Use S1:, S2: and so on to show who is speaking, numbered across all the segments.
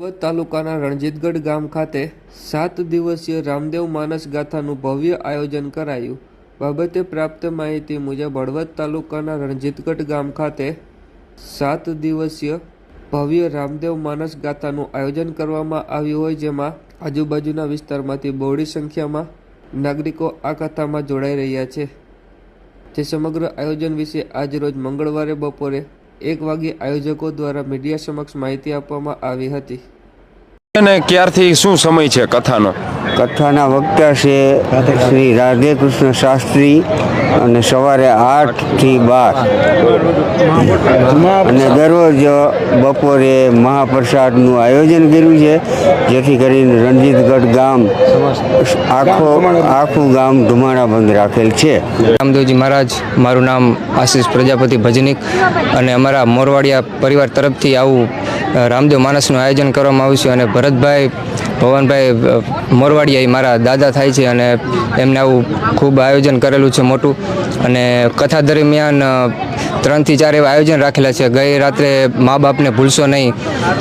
S1: હળવદ તાલુકાના રણજીતગઢ ગામ ખાતે સાત દિવસીય રામદેવ માનસ ગાથાનું ભવ્ય આયોજન કરાયું. બાબતે પ્રાપ્ત માહિતી મુજબ હળવદ તાલુકાના રણજીતગઢ ગામ ખાતે સાત દિવસીય ભવ્ય રામદેવ માનસ ગાથાનું આયોજન કરવામાં આવ્યું હોય જેમાં આજુબાજુના વિસ્તારમાંથી બહોળી સંખ્યામાં નાગરિકો આ કથામાં જોડાઈ રહ્યા છે. જે સમગ્ર આયોજન વિશે આજરોજ મંગળવારે બપોરે એક વાગે આયોજકો દ્વારા મીડિયા સમક્ષ માહિતી આપવામાં આવી હતી.
S2: અને ક્યારથી શું સમય છે કથાનો?
S3: કથાના વક્તા છે શ્રી રાધે કૃષ્ણ શાસ્ત્રી અને સવારે આઠથી બાર. અને દરરોજ બપોરે મહાપ્રસાદનું આયોજન કર્યું છે, જેથી કરીને રણજીતગઢ ગામ આખો, આખું ગામ ધુમાડા બંધ રાખેલ છે.
S4: રામદેવજી મહારાજ, મારું નામ આશીષ પ્રજાપતિ ભજનિક અને અમારા મોરવાડિયા પરિવાર તરફથી આવું રામદેવ માનસનું આયોજન કરવામાં આવ્યું છે અને ભરતભાઈ ભવનભાઈ અ, મોરવાડિયા મારા દાદા થાય છે અને એમને આવું ખૂબ આયોજન કરેલું છે મોટું. અને કથા દરમિયાન ત્રણથી ચાર એવા આયોજન રાખેલા છે. ગઈ રાત્રે મા બાપને ભૂલશો નહીં.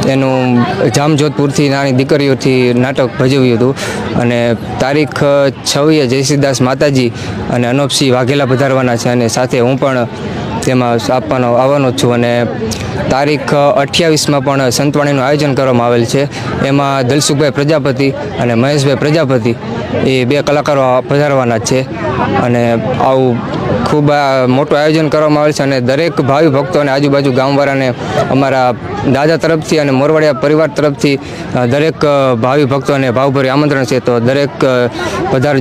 S4: એનું જામજોધપુરથી નાની દીકરીઓથી નાટક ભજવ્યું હતું. અને તારીખ છવ્વીએ જયશ્રીદાસ માતાજી અને અનોપસિંહ વાઘેલા પધારવાના છે અને સાથે હું પણ તેમાં આપવાનો આવવાનો છું અને તારીખ અઠ્યાવીસમાં પણ સંતવાણીનું આયોજન કરવામાં આવેલ છે. એમાં દલસુખભાઈ પ્રજાપતિ અને મહેશભાઈ પ્રજાપતિ એ બે કલાકારો પધારવાના છે અને આવું ખૂબ મોટું આયોજન કરવામાં આવેલ છે અને દરેક ભાવિ ભક્તો અને આજુબાજુ ગામવાળાને અમારા દાદા તરફથી અને મોરવાડિયા પરિવાર તરફથી દરેક ભાવિ ભક્તોને ભાવભરી આમંત્રણ છે. તો દરેક પધારજો.